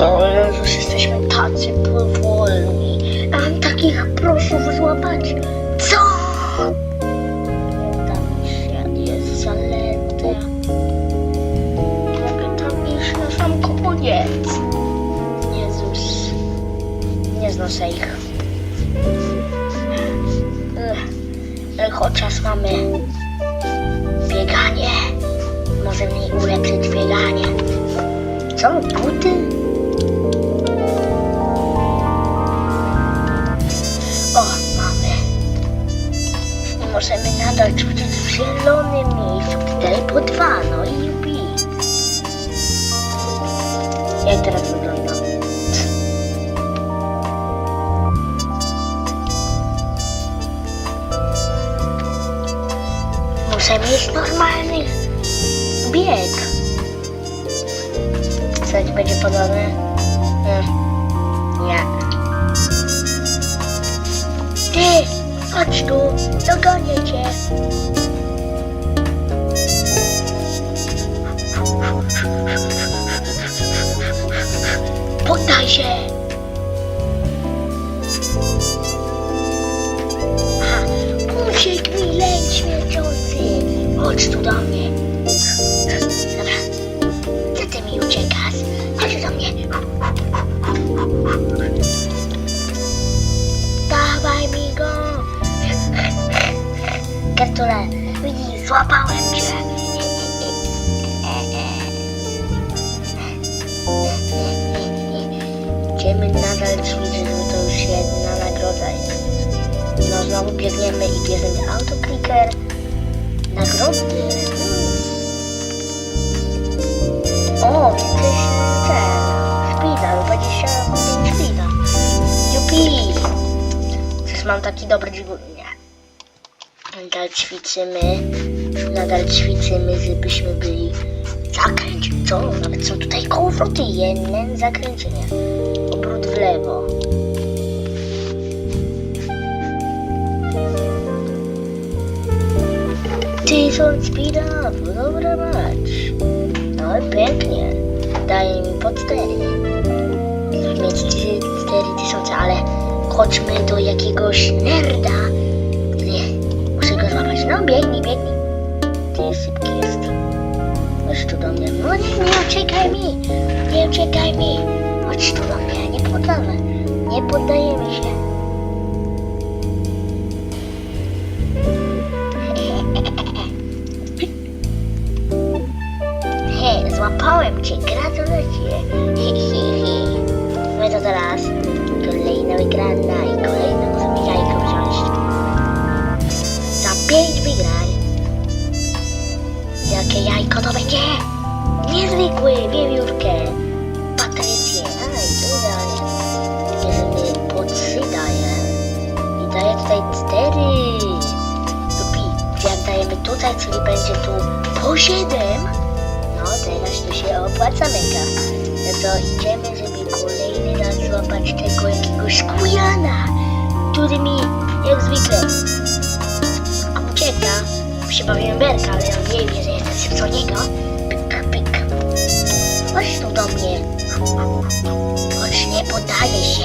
O Jezus, jesteśmy tacy powolni. Mam takich prosów złapać. Co? Tam świat jest zalety. Mogę tam iść na sam koniec. Jezus. Nie znoszę ich. Chociaż mamy bieganie. Może mi ulepszyć bieganie. Co? Buty? Możemy nadal ćwiczyć w zielonym miejscu. 4 po 2, no i jupi. Jak teraz wyglądam? Muszę mieć normalny bieg. Coś będzie podobne? Hmm. Nie. Ty, chodź tu, dogonię cię. Poddaj się. Aha, uciekł mi lęk śmierczący. Chodź tu do mnie. Dobra. Co ty mi uciekasz? Kartule, widzisz, złapałem cię. Idziemy nadal ćwiczyć, bo to już jedna nagroda jest. No znowu biegniemy i bierzemy autoclicker. Nagrody. O, więcej ten. Speeda, 25 speeda. Jupi! Przecież mam taki dobry dźwig. Nadal ćwiczymy. Nadal ćwiczymy, żebyśmy byli zakręć. Co? Nawet są tutaj kołowroty. Jeden zakręcenie. Obrót w lewo. Tysiąc speeda, to dobra mać. No i pięknie. Daje mi po cztery. Mieć trzy- cztery tysiące, ale chodźmy do jakiegoś nerda. Biegnij, biegnij. Ty szybki jest. Chodź tu do mnie. No nie, nie uciekaj mi. Nie uciekaj mi. Chodź tu do mnie, nie poddamy. Nie poddajemy się. Hej, złapałem cię, gratulacje. Hi, hi, hi. No to teraz kolejna wygrana 4 lubi jak dajemy tutaj, czyli będzie tu po 7 no teraz to się opłaca mega. No to idziemy, żeby kolejny raz złapać tego jakiegoś kujana który mi jak zwykle ucieka. Przybawiłem berka, ale on nie wie, że jestem szybko niego. Pyk, pyk. Chodź tu do mnie. Chodź, nie podaję się.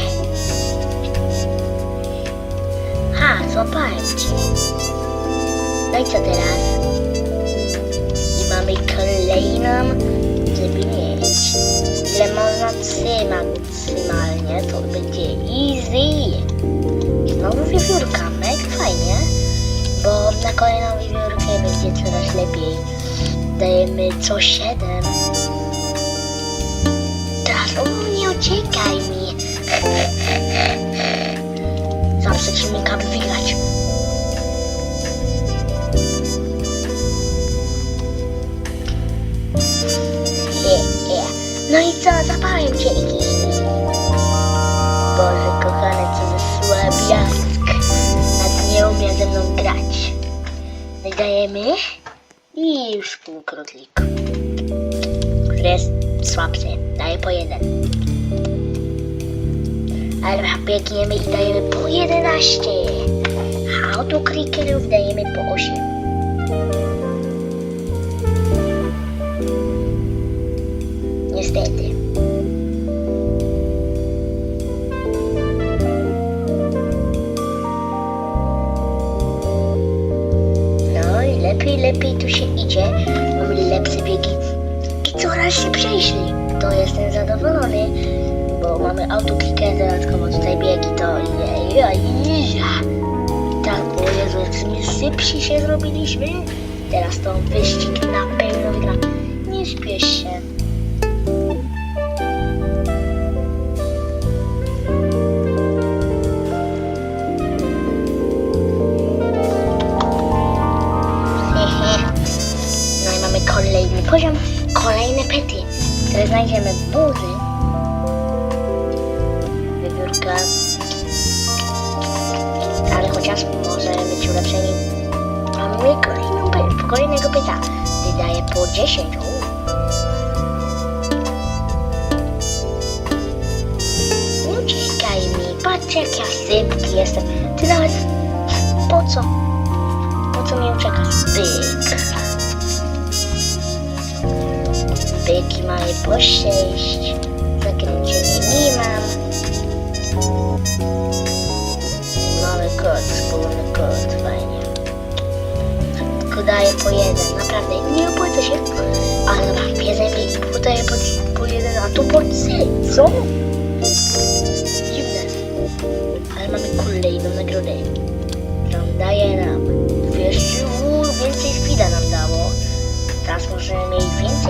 Cię. No i co teraz? I mamy kolejną, żeby mieć. Ile można trzymać maksymalnie, to będzie easy. Znowu wiewiórka, mega fajnie, bo na kolejną wiewiórkę będzie coraz lepiej. Dajemy co 7. Teraz, o nie uciekaj mi. Dajemy. I już półkrotlik. Który jest słabszy. Daje po jeden. Ale biegniemy i dajemy po 11. Autoklikerów dajemy po 8. Niestety. lepiej tu się idzie, mamy lepsze biegi i coraz się przejśli. To jestem zadowolony, bo mamy autoklikę, dodatkowo tutaj biegi, to jeja. Tak, o Jezu, jak my szybsi się zrobiliśmy. Teraz to wyścig na pewno wygra. Nie śpiesz się. Wiewiórka. Ale chociaż może być ulepszeni. Mamy kolejną, kolejnego pyta. Wydaje po 10. U. Nie uciekaj mi, patrz jak ja sypki jestem. Ty nawet... Po co? Po co mnie uciekasz? Byk. Byki mamy po 6. Zakręcenie nie mam. Mamy kod, wspólny kod, fajnie. Tylko daję po jeden, naprawdę nie opłaca się. Ale dobra, bierzemy i podaję po, po jeden, a tu po trzy, co? Dziwne. Ale mamy kolejną nagrodę. Którą daje nam 200 uuu, więcej speeda nam dało. Teraz możemy mieć więcej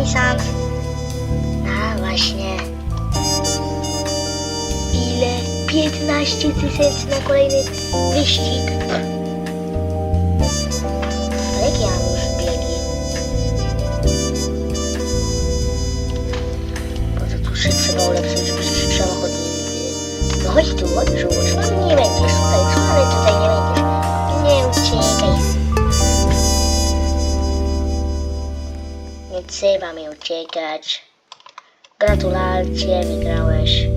15 tysięcy na kolejny wyścig. Ale jak ja mam już biegi? To tu się trzeba ulepszyć, żeby się samochód nie... No chodź tu, chodź tu, no nie będziesz tutaj, ale tutaj nie będziesz. Nie uciekaj. Nie trzeba mi uciekać. Gratulacje, wygrałeś.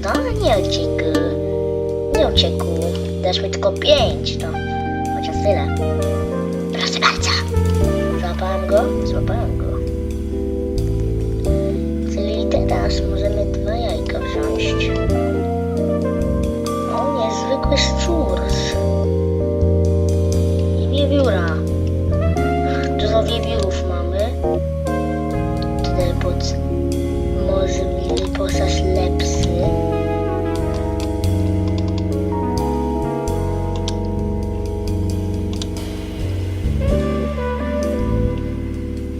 Dalej nie uciekł. Nie uciekł. Dasz mi tylko pięć, to chociaż tyle. Proszę bardzo. Złapałem go? Złapałem go. Czyli teraz możemy dwa jajka wziąć. O, niezwykły szczur.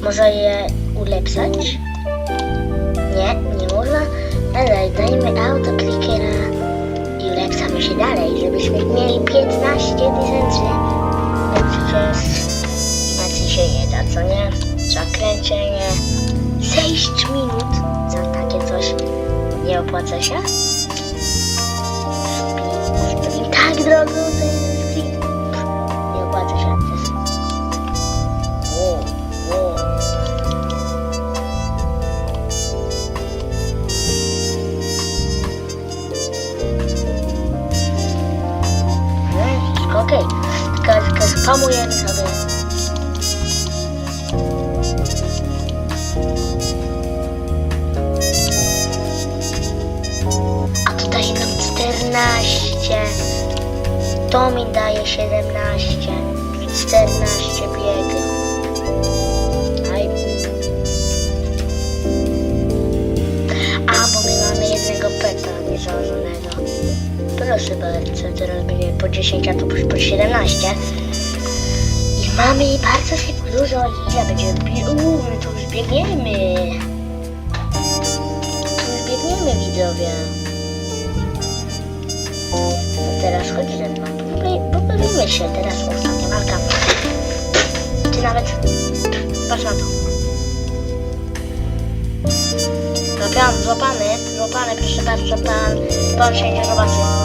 Może je ulepszać? Nie, nie można. Ale dajmy autoklikera i ulepszamy się dalej, żebyśmy mieli 15 tysięcy. No przecież inaczej się nie da, co nie? Zakręcenie. 6 minut za takie coś nie opłaca się? Tak drogo to Spamujemy sobie. A tu daje nam 14. To mi daje 17. 14 biega. Aj. A, bo my mamy jednego peta niezałożonego. Proszę bardzo, teraz będzie po 10, a już po 17. Mamy bardzo szybko dużo. Ile będziemy bie- Uuu, my tu już biegniemy. Tu już biegniemy, widzowie. No teraz chodź ze mną. Pobawi- Pobawimy się. Teraz ostatnia walka. Ty nawet... Patrz na to. Złapany, złapany, proszę bardzo, pan, pan się nie zobaczy.